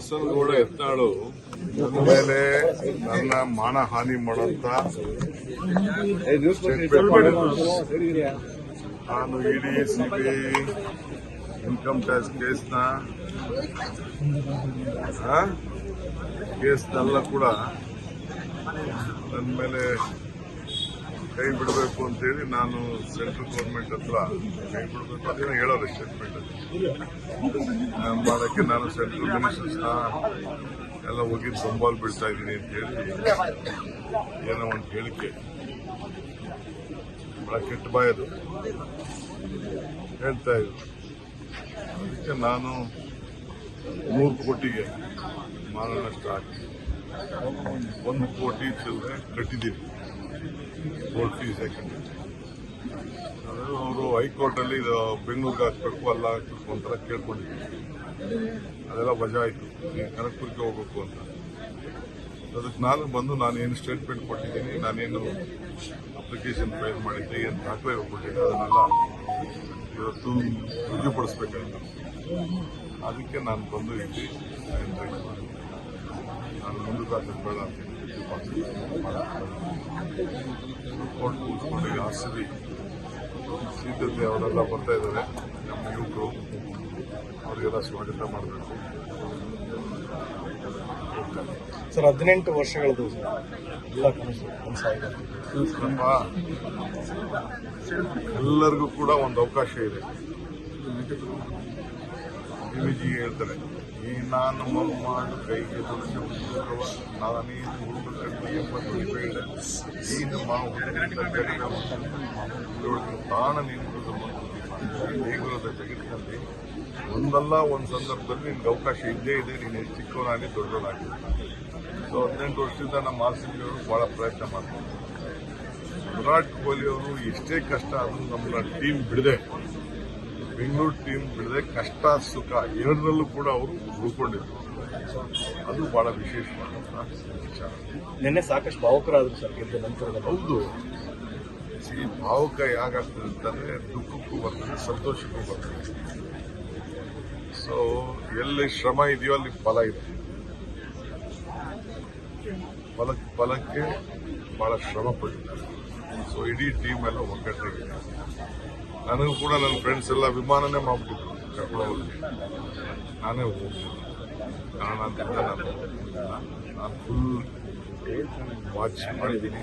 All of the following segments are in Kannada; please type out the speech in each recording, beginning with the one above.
ಬಸನಗೌಡ ಎತ್ತಾಳು ಮೇಲೆ ನನ್ನ ಮಾನ ಹಾನಿ ಮಾಡಂತ. ನಾನು ಇಡಿ ಸಿಬಿ ಇನ್ಕಮ್ ಟ್ಯಾಕ್ಸ್ ಕೇಸ್ನ ಕೇಸ್ನೆಲ್ಲ ಕೂಡ ನನ್ನ ಮೇಲೆ ಕೈ ಬಿಡಬೇಕು ಅಂತೇಳಿ ನಾನು ಸೆಂಟ್ರಲ್ ಗೌರ್ಮೆಂಟ್ ಹತ್ರ ಕೈ ಬಿಡಬೇಕು ಅಂತ ಹೇಳೋದು ಸ್ಟೇಟ್ಮೆಂಟ್ ನಾನು ಮಾಡೋಕ್ಕೆ ನಾನು ಸೆಂಟ್ರಲ್ ಮಿನಿಸ್ಟರ್ಸ್ನ ಎಲ್ಲ ಹೋಗಿ ಸಂಬಾಲ್ ಬಿಡ್ತಾ ಇದ್ದೀನಿ ಅಂತ ಹೇಳಿ ಏನೋ ಒಂದು ಹೇಳಿಕೆ. ಬಹಳ ಕೆಟ್ಟ ಬಾಯದು. ಹೇಳ್ತಾ ಇದ್ರು. ಅದಕ್ಕೆ ನಾನು ಮೂರು ಕೋಟಿಗೆ ಮಾನ ನಷ್ಟ ಹಾಕಿ. ಒಂದು ಕೋಟಿ ಚಿಲ್ಲರೆ ಕಟ್ಟಿದ್ದೀನಿ. ಕೋರ್ಟ್ ಫೀಸ್ ಯಾಕಂದ್ರೆ ಅವರು ಹೈಕೋರ್ಟಲ್ಲಿ ಇದು ಬೆಂಗಳೂರಿಗೆ ಹಾಕ್ಬೇಕು ಅಲ್ಲ ಹಾಕ್ಬೇಕು ಅಂತೆಲ್ಲ ಕೇಳ್ಕೊಂಡಿದ್ವಿ ಅದೆಲ್ಲ ವಜಾ ಆಯಿತು ಕನಕಪುರಕ್ಕೆ ಹೋಗ್ಬೇಕು ಅಂತ. ಅದಕ್ಕೆ ನಾನು ಬಂದು ನಾನೇನು ಸ್ಟೇಟ್ಮೆಂಟ್ ಕೊಟ್ಟಿದ್ದೀನಿ, ನಾನೇನು ಅಪ್ಲಿಕೇಶನ್ ಫೈಲ್ ಮಾಡಿದ್ದೆ, ಏನು ದಾಖಲೆ ಕೊಟ್ಟಿದ್ದೆ, ಅದನ್ನೆಲ್ಲ ಇವತ್ತು ರುಜುಪಡಿಸ್ಬೇಕಾಗಿತ್ತು ಅದಕ್ಕೆ ನಾನು ಬಂದು ಇಲ್ಲಿ, ನಾನು ಮುಂದಕ್ಕೆ ಹಾಕೋದು ಬೇಡ ಅಂತ. ಕೋರ್ಟ್ ಕೂತ್ಕೊಂಡು ಈಗ ಹಸಿರಿ ಸೀತತೆ ಅವರೆಲ್ಲ ಬರ್ತಾ ಇದ್ದಾರೆ ನಮ್ಮ ಯುವಕರು ಅವರಿಗೆಲ್ಲ ಸ್ವಾಗತ ಮಾಡಬೇಕು ಸರ್, ಹದಿನೆಂಟು ವರ್ಷಗಳದು ಸರ್. ಎಲ್ಲ ಕನಸು ಕನಸಾಗಿದೆ ನಮ್ಮ ಎಲ್ಲರಿಗೂ ಕೂಡ ಒಂದು ಅವಕಾಶ ಇದೆ. ಡಿವಿಜಿ ಹೇಳ್ತಾರೆ ಈ ನಾನು ಮಾಡಿ ಕೈಗೆ ದುಡಿದು ಉದ್ಯೋಗವ ನಾನೇನು ಹುಡುಗರು ಎಂಬತ್ತು ಬೇಡ ನೀನು ಮಾವು ತಾಣ ನೀನು ದೇಗುಲದ ಜಗತ್ತಿನಲ್ಲಿ ಒಂದಲ್ಲ ಒಂದು ಸಂದರ್ಭದಲ್ಲಿ ನಿನ್ಗೆ ಅವಕಾಶ ಇದ್ದೇ ಇದೆ. ನೀನು ಎಷ್ಟು ಚಿಕ್ಕವನಾಗಲಿ ದೊಡ್ಡವನಾಗಲಿ ಸೊ ಹದಿನೆಂಟು ವರ್ಷದಿಂದ ನಮ್ಮ ಆರ್ ಬಹಳ ಪ್ರಯತ್ನ ಮಾಡ್ತಾರೆ. ವಿರಾಟ್ ಕೊಹ್ಲಿ ಅವರು ಎಷ್ಟೇ ಕಷ್ಟ ಆದರೂ ನಮ್ಮ ಟೀಮ್ ಬಿಡದೆ ಬೆಂಗಳೂರು ಟೀಮ್ ಬಿಡದೆ ಕಷ್ಟ ಸುಖ ಎರಡರಲ್ಲೂ ಕೂಡ ಅವರು ಉಳ್ಕೊಂಡಿದ್ರು. ಅದು ಬಹಳ ವಿಶೇಷವಾದಂತಹ ವಿಚಾರ. ನಿನ್ನೆ ಸಾಕಷ್ಟು ಭಾವುಕರಾದ್ರು ಸರ್ ಗೆದ್ದ ನಂತರ ಹೌದು. ಈ ಭಾವುಕ ಯಾಕಾಗ್ತದೆ ಅಂತಂದ್ರೆ ದುಃಖಕ್ಕೂ ಬರ್ತದೆ ಸಂತೋಷಕ್ಕೂ ಬರ್ತದೆ. ಸೊ ಎಲ್ಲಿ ಶ್ರಮ ಇದೆಯೋ ಅಲ್ಲಿ ಫಲ ಇದೆ. ಫಲಕ್ಕೆ ಫಲಕ್ಕೆ ಬಹಳ ಶ್ರಮ ಪಟ್ಟಿದ್ದಾರೆ ಸೊ ಇಡೀ ಟೀಮ್ ಎಲ್ಲ ಒಗ್ಗಟ್ಟಿದೆ. ನನಗೂ ಕೂಡ ನನ್ನ ಫ್ರೆಂಡ್ಸ್ ಎಲ್ಲ ವಿಮಾನನೇ ಮಾಡ್ಬಿಟ್ಟಿದ್ರು ಕರ್ಕೊಳ್ಳೋದು ನಾನೇ ಕಾರಣದಿಂದ ನಾನು. ನಾನು. ಫುಲ್ ವಾಚ್ ಮಾಡಿದ್ದೀನಿ.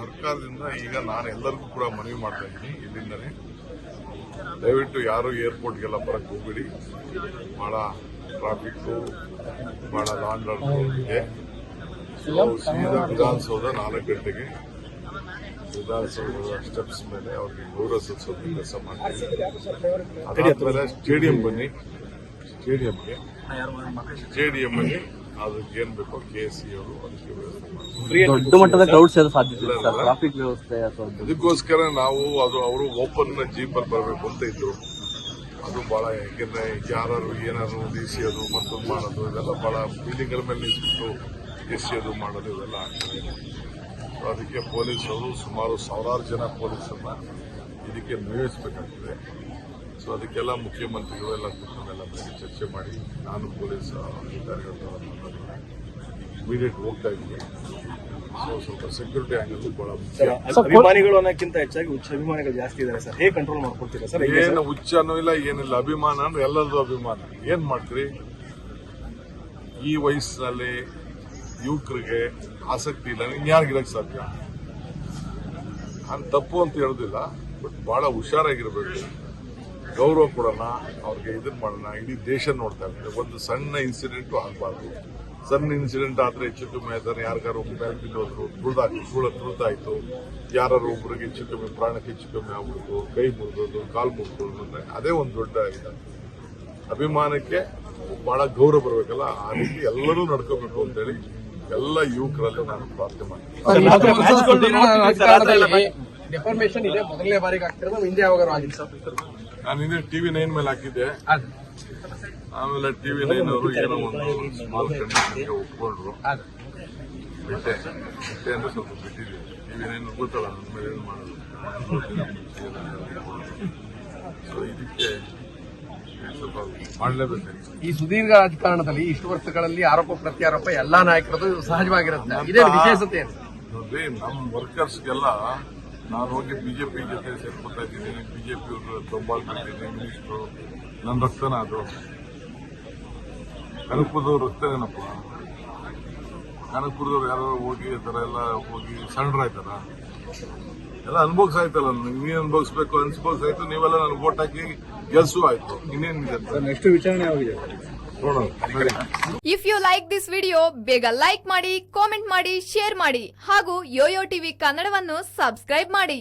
ಸರ್ಕಾರದಿಂದ ಈಗ ನಾನು ಎಲ್ಲರಿಗೂ ಕೂಡ ಮನವಿ ಮಾಡ್ತಾ ಇದ್ದೀನಿ ಇಲ್ಲಿಂದನೇ. ದಯವಿಟ್ಟು ಯಾರು ಏರ್ಪೋರ್ಟ್ಗೆಲ್ಲ ಬರಕ್ಕೆ ಹೋಗ್ಬೇಡಿ. ಬಹಳ ಟ್ರಾಫಿಕ್ ಬಹಳ ಲಾಂಗ್ ಇದೆ. ಸೀದಾ ವಿಧಾನಸೌಧ ನಾಲ್ಕು ಗಂಟೆಗೆ ವಿಧಾನಸೌಧದ ಸ್ಟೆಪ್ಸ್ ಮೇಲೆ ಅವ್ರಿಗೆ ಗೌರವ ಸಲ್ಲಿಸೋದು ಕೆಲಸ ಮಾಡ್ತೀವಿ ಅದಾದ್ಮೇಲೆ ಸ್ಟೇಡಿಯಂ ಬನ್ನಿ. ಸ್ಟೇಡಿಯಂಗೆ ಸ್ಟೇಡಿಯಂ ಅದಕ್ಕೆ ಏನ್ ಬೇಕೋ ಕೆ ಎಸ್ ಸಿ ಅವರು ಅದಕ್ಕೆ ದೊಡ್ಡ ಮಟ್ಟದ ಕ್ರೌಡ್ ಸೇರೋ ಸಾಧ್ಯತೆ ಇದೆ ಸರ್. ಟ್ರಾಫಿಕ್ ವ್ಯವಸ್ಥೆ ಅದಕ್ಕೋಸ್ಕರ ನಾವು ಅದು ಅವರು ಓಪನ್ ಜೀಪಲ್ಲಿ ಬರಬೇಕು ಅಂತ ಇದ್ರು. ಅದು ಬಹಳ ಯಾಕೆಂದ್ರೆ ಯಾರು ಏನಾದ್ರು ಅದು ಮತ್ತೊಂದು ಮಾಡೋದು ಇದೆಲ್ಲ ಬಹಳ ಬಿಲ್ಡಿಂಗ್ ಮೇಲೆ ನಿಂತ್ಬಿಟ್ಟು ಎಸಿಯೋದು ಮಾಡೋದು ಇವೆಲ್ಲ ಆಗ್ತದೆ. ಸೊ ಅದಕ್ಕೆ ಪೊಲೀಸರು ಸುಮಾರು ಸಾವಿರಾರು ಜನ ಪೊಲೀಸರನ್ನ ಇದಕ್ಕೆ ನಿಯೋಜಿಸಬೇಕಾಗ್ತದೆ. ಸೊ ಅದಕ್ಕೆಲ್ಲ ಮುಖ್ಯಮಂತ್ರಿಗಳು ಎಲ್ಲ ಕೂತ್ಕೊಂಡೆಲ್ಲ ಬಗ್ಗೆ ಚರ್ಚೆ ಮಾಡಿ ನಾನು ಪೊಲೀಸ್ ಅಧಿಕಾರಿಗಳ ಇಮಿಡಿಯೇಟ್ ಹೋಗ್ತಾ ಇದ್ದೀನಿ. ಸೊ ಸ್ವಲ್ಪ ಸೆಕ್ಯೂರಿಟಿ ಆ್ಯಂಗಲ್ ಬಹಳ ಮುಖ್ಯ. ಸರ್ ಅಭಿಮಾನಿಗಳು ಅನ್ನೋಕ್ಕಿಂತ ಹೆಚ್ಚಾಗಿ ಉಚ್ಚ ಅಭಿಮಾನಿಗಳು ಜಾಸ್ತಿ ಇದ್ದಾರೆ ಸರ್. ಹೇಗೆ ಕಂಟ್ರೋಲ್ ಮಾಡ್ಕೊಡ್ತೀರಾ ಸರ್? ಏನು ಹುಚ್ಚನೂ ಇಲ್ಲ ಏನಿಲ್ಲ. ಅಭಿಮಾನ ಅಂದ್ರೆ ಎಲ್ಲರದು ಅಭಿಮಾನ. ಏನು ಮಾಡ್ತೀರಿ? ಈ ವಯಸ್ಸಿನಲ್ಲಿ ಯುವಕರಿಗೆ ಆಸಕ್ತಿ ಇಲ್ಲ ಇನ್ಯಾರಿಗಿರಕ್ ಸಾಧ್ಯ? ನಾನು ತಪ್ಪು ಅಂತ ಹೇಳೋದಿಲ್ಲ ಬಟ್ ಬಹಳ ಹುಷಾರಾಗಿರ್ಬೇಕು. ಗೌರವ ಕೊಡೋಣ, ಅವ್ರಿಗೆ ಇದನ್ನ ಮಾಡೋಣ, ಇಡೀ ದೇಶ ನೋಡ್ತಾ ಇರ್ತದೆ ಒಂದು ಸಣ್ಣ ಇನ್ಸಿಡೆಂಟ್ ಆಗಬಾರ್ದು. ಸಣ್ಣ ಇನ್ಸಿಡೆಂಟ್ ಆದ್ರೆ ಹೆಚ್ಚು ಕಮ್ಮಿ ಆಯ್ತಾರೆ ಯಾರಿಗಾರು ಒಬ್ಬ ಹೋದ್ರು ತುಳಿದಾಕಿ ತುಳ ತುಳಿದಾಯ್ತು. ಯಾರು ಒಬ್ಬರಿಗೆ ಹೆಚ್ಚು ಕಮ್ಮಿ ಪ್ರಾಣಕ್ಕೆ ಹೆಚ್ಚು ಕಮ್ಮಿ ಆಗ್ಬಿಡ್ತು, ಕೈ ಮುರಿದೋದು ಕಾಲು ಮುರಿದೋದು ಅದೇ ಒಂದು ದೊಡ್ಡ ಇದು. ಅಭಿಮಾನಕ್ಕೆ ಬಹಳ ಗೌರವ ಬರಬೇಕಲ್ಲ, ಆ ರೀತಿ ಎಲ್ಲರೂ ನಡ್ಕೋಬೇಕು ಅಂತೇಳಿ ಎಲ್ಲ ಯುವಕರಲ್ಲಿ ನಾನು ಪ್ರಾರ್ಥನೆ ಮಾಡ್ತೀನಿ. ಡೆಫಾರ್ಮೇಶನ್ ಇದೆ ಮೊದಲನೇ ಬಾರಿಗೆ ಆಗ್ತಿರೋದು ಹಿಂದೆ ಯಾವಾಗ ಆಗಿಲ್ಲ ಸರ್. ನಾನು ಹಿಂದೆ ಟಿವಿ ನೈನ್ ಮೇಲೆ ಹಾಕಿದ್ದೆ. ಆಮೇಲೆ ಟಿವಿ ನೈನ್ ಅವರು ಏನೋ ಒಂದು ಸ್ಮಾಲ್ ಕಂಡೀಷನ್ಗೆ ಒಪ್ಕೊಂಡ್ರು. ಬಿಟ್ಟೆ. ಬಿಟ್ಟೆ ಅಂದ್ರೆ ಸ್ವಲ್ಪ ಬಿಟ್ಟಿದ್ದೆ ಟಿವಿ ನೈನ್ ಗೊತ್ತಲ್ಲ ನನ್ನ ಮೇಲೆ ಏನು ಮಾಡೋದು ಸೊ ಇದಕ್ಕೆ ಮಾಡಲೇಬೇಕಾಗಿತ್ತು ಈ ಸುದೀರ್ಘ ರಾಜಕಾರಣದಲ್ಲಿ ಇಷ್ಟು ವರ್ಷಗಳಲ್ಲಿ ಆರೋಪ ಪ್ರತ್ಯಾರೋಪ ಎಲ್ಲಾ ನಾಯಕರದು ಸಹಜವಾಗಿರುತ್ತೆ. ಇದೇ ವಿಶೇಷತೆ? ನೋಡ್ರಿ ನಮ್ಮ ವರ್ಕರ್ಸ್ಗೆಲ್ಲ ನಾನು ಹೋಗಿ ಬಿಜೆಪಿ ಜೊತೆ ಸೇರ್ಕೊತಾ ಇದ್ದೀನಿ. ಬಿಜೆಪಿ ತೊಂಬಾಗ್ಬಿಟ್ಟಿದ್ದೀನಿ ಮಿನಿಸ್ಟ್ರು ನನ್ನ ರಕ್ತನ ಅದು. ಕನಕಪುರದವ್ರ ರಕ್ತನೇನಪ್ಪ ಕನಕಪುರದವ್ರು ಯಾರು ಹೋಗಿ ಈ ಥರ ಎಲ್ಲ ಹೋಗಿ ಸಣ್ಣ ಎಲ್ಲ ಅನುಭವಿಸಾಯ್ತಲ್ಲ ನೀನು ಅನುಭವಿಸ್ಬೇಕು ಅನ್ಸ್ಬೋಸಾಯ್ತು ನೀವೆಲ್ಲ ನನಗೆ ಓಟ್ ಹಾಕಿ ಗೆಲ್ಸು ಆಯ್ತು. ಇನ್ನೇನಿದೆ ನೆಕ್ಸ್ಟ್ ವಿಚಾರಣೆ ಆಗಿದೆ if you like this video ಬೇಗ ಲೈಕ್ ಮಾಡಿ ಕಾಮೆಂಟ್ ಮಾಡಿ ಶೇರ್ ಮಾಡಿ ಹಾಗೂ ಯೋಯೋ ಟಿವಿ ಕನ್ನಡವನ್ನು ಸಬ್ಸ್ಕ್ರೈಬ್ ಮಾಡಿ.